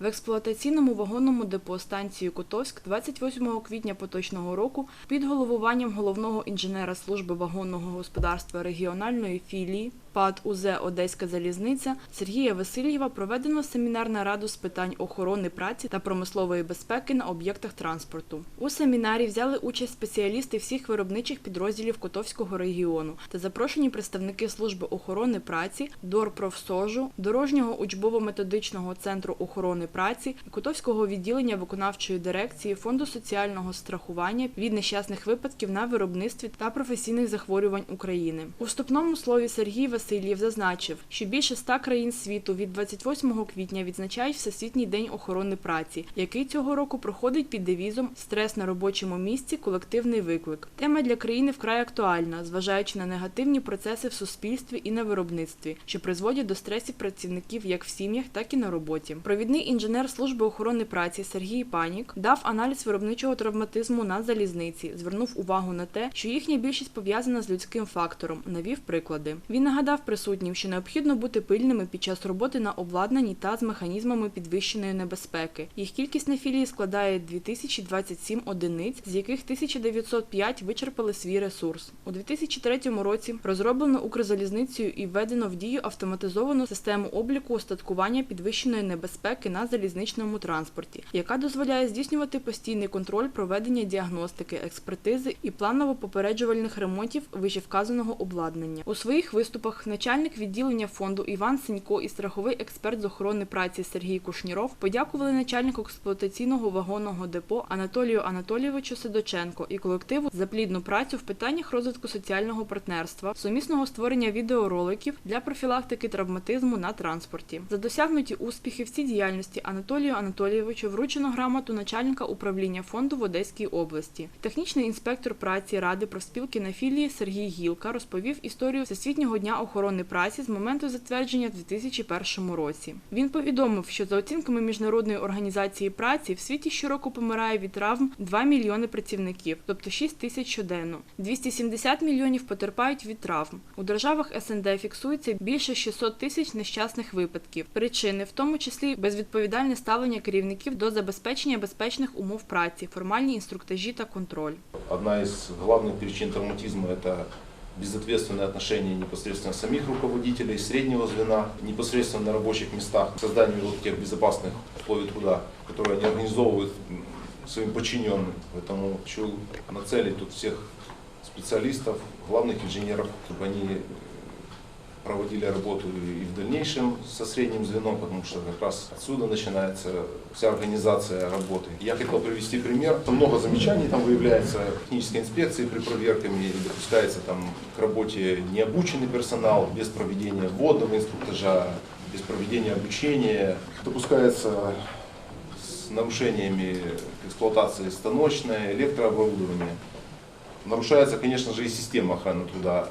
В експлуатаційному вагонному депо станції Котовськ 28 квітня поточного року під головуванням головного інженера служби вагонного господарства регіональної філії ПАД УЗ Одеська залізниця Сергія Васильєва проведено семінар нараду з питань охорони праці та промислової безпеки на об'єктах транспорту. У семінарі взяли участь спеціалісти всіх виробничих підрозділів Котовського регіону та запрошені представники служби охорони праці, Дорпрофсожу, дорожнього учбово-методичного центру охорони праці, Котовського відділення виконавчої дирекції Фонду соціального страхування від нещасних випадків на виробництві та професійних захворювань України. У вступному слові Сергій Васильєв зазначив, що більше ста країн світу від 28 квітня відзначають Всесвітній день охорони праці, який цього року проходить під девізом Стрес на робочому місці колективний виклик. Тема для країни вкрай актуальна, зважаючи на негативні процеси в суспільстві і на виробництві, що призводять до стресів працівників як в сім'ях, так і на роботі. Провідний інженер служби охорони праці Сергій Панік дав аналіз виробничого травматизму на залізниці, звернув увагу на те, що їхня більшість пов'язана з людським фактором, навів приклади. Він нагадав присутнім, що необхідно бути пильними під час роботи на обладнанні та з механізмами підвищеної небезпеки. Їх кількість на філії складає 2027 одиниць, з яких 1905 вичерпали свій ресурс. У 2003 році розроблено Укрзалізницею і введено в дію автоматизовану систему обліку устаткування підвищеної небезпеки на залізничному транспорті, яка дозволяє здійснювати постійний контроль проведення діагностики, експертизи і планово-попереджувальних ремонтів вищевказаного обладнання. У своїх виступах начальник відділення фонду Іван Сенько і страховий експерт з охорони праці Сергій Кушніров подякували начальнику експлуатаційного вагонного депо Анатолію Анатолійовичу Сидоченко і колективу за плідну працю в питаннях розвитку соціального партнерства, сумісного створення відеороликів для профілактики травматизму на транспорті. За досягнуті успіхи в цій діяльності Анатолію Анатолійовичу вручено грамоту начальника управління фонду в Одеській області. Технічний інспектор праці ради профспілки на філії Сергій Гілка розповів історію Всесвітнього дня охорони праці з моменту затвердження в 2001 році. Він повідомив, що за оцінками міжнародної організації праці в світі щороку помирає від травм 2 мільйони працівників, тобто 6 тисяч щоденно. 270 мільйонів потерпають від травм. У державах СНД фіксується більше 600 тисяч нещасних випадків. Причини, в тому числі безвідповідальне ставлення керівників до забезпечення безпечних умов праці, формальні інструктажі та контроль. Одна из главных причин травматизма – это безответственное отношение непосредственно самих руководителей, среднего звена, непосредственно на рабочих местах, создание вот тех безопасных условий труда, которые они организовывают своим подчиненным. Поэтому хочу нацелить тут всех специалистов, главных инженеров, чтобы они проводили работу и в дальнейшем со средним звеном, потому что как раз отсюда начинается вся организация работы. Я хотел привести пример. Там много замечаний там выявляется технической инспекции при проверках и допускается там к работе необученный персонал без проведения вводного инструктажа, без проведения обучения. Допускается с нарушениями эксплуатации станочное, электрооборудование. Нарушается, конечно же, и система охраны труда.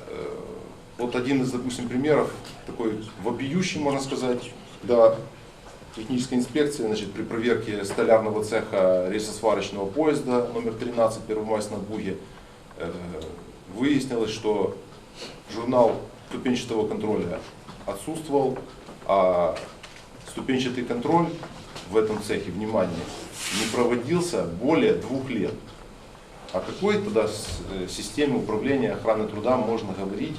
Вот один из, допустим, примеров, такой вопиющий, можно сказать, когда техническая инспекция значит, при проверке столярного цеха рельсосварочного поезда номер 13 Первомайск на Буге э, выяснилось, что журнал ступенчатого контроля отсутствовал, а ступенчатый контроль в этом цехе, внимание, не проводился более двух лет. О какой тогда э, системе управления охраны труда можно говорить,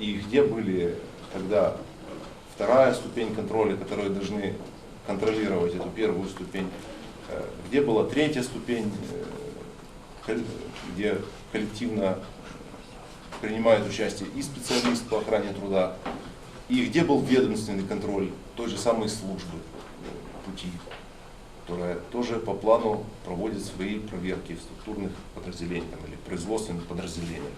и где были тогда вторая ступень контроля, которые должны контролировать эту первую ступень, э, где была третья ступень, э, где коллективно принимает участие и специалист по охране труда, и где был ведомственный контроль той же самой службы э, пути, которая тоже по плану проводит свои проверки в структурных подразделениях или производственных подразделениях.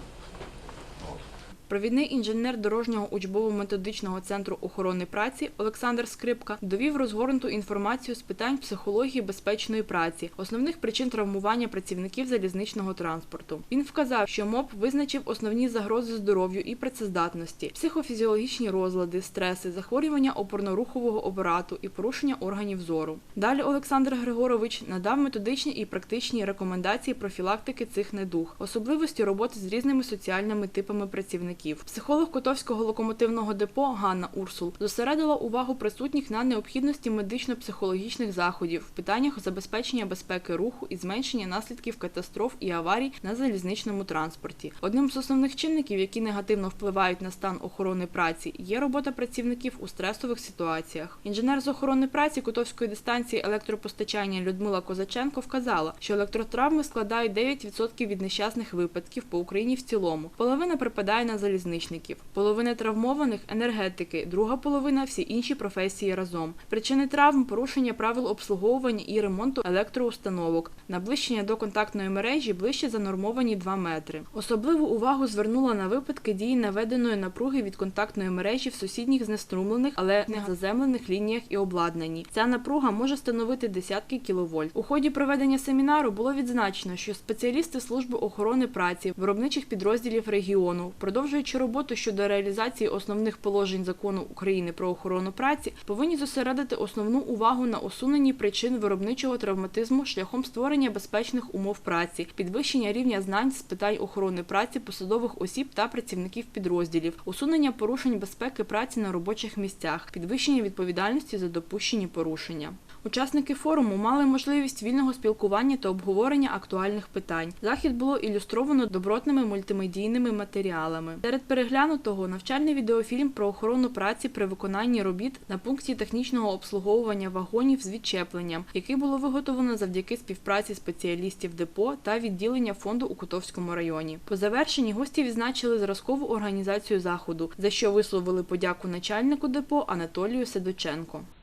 Провідний інженер дорожнього учбово-методичного центру охорони праці Олександр Скрипка довів розгорнуту інформацію з питань психології безпечної праці, основних причин травмування працівників залізничного транспорту. Він вказав, що МОП визначив основні загрози здоров'ю і працездатності, психофізіологічні розлади, стреси, захворювання опорно-рухового апарату і порушення органів зору. Далі Олександр Григорович надав методичні і практичні рекомендації профілактики цих недуг, особливості роботи з різними соціальними типами працівників працівників. Психолог Котовського локомотивного депо Ганна Урсул зосередила увагу присутніх на необхідності медично-психологічних заходів в питаннях забезпечення безпеки руху і зменшення наслідків катастроф і аварій на залізничному транспорті. Одним з основних чинників, які негативно впливають на стан охорони праці, є робота працівників у стресових ситуаціях. Інженер з охорони праці Котовської дистанції електропостачання Людмила Козаченко вказала, що електротравми складають 9% від нещасних випадків по Україні в цілому. Половина припадає на залізничників, половина травмованих енергетики, друга половина всі інші професії разом. Причини травм порушення правил обслуговування і ремонту електроустановок, наближення до контактної мережі ближче за нормовані 2 метри. Особливу увагу звернула на випадки дії наведеної напруги від контактної мережі в сусідніх знеструмлених, але не заземлених лініях і обладнанні. Ця напруга може становити десятки кіловольт. У ході проведення семінару було відзначено, що спеціалісти служби охорони праці виробничих підрозділів регіону, продовжуючи роботу щодо реалізації основних положень закону України про охорону праці, повинні зосередити основну увагу на усуненні причин виробничого травматизму шляхом створення безпечних умов праці, підвищення рівня знань з питань охорони праці посадових осіб та працівників підрозділів, усунення порушень безпеки праці на робочих місцях, підвищення відповідальності за допущені порушення. Учасники форуму мали можливість вільного спілкування та обговорення актуальних питань. Захід було ілюстровано добротними мультимедійними матеріалами. Серед переглянутого навчальний відеофільм про охорону праці при виконанні робіт на пункті технічного обслуговування вагонів з відчепленням, який було виготовлено завдяки співпраці спеціалістів депо та відділення фонду у Котовському районі. По завершенні гості відзначили зразкову організацію заходу, за що висловили подяку начальнику депо Анатолію Седоченко.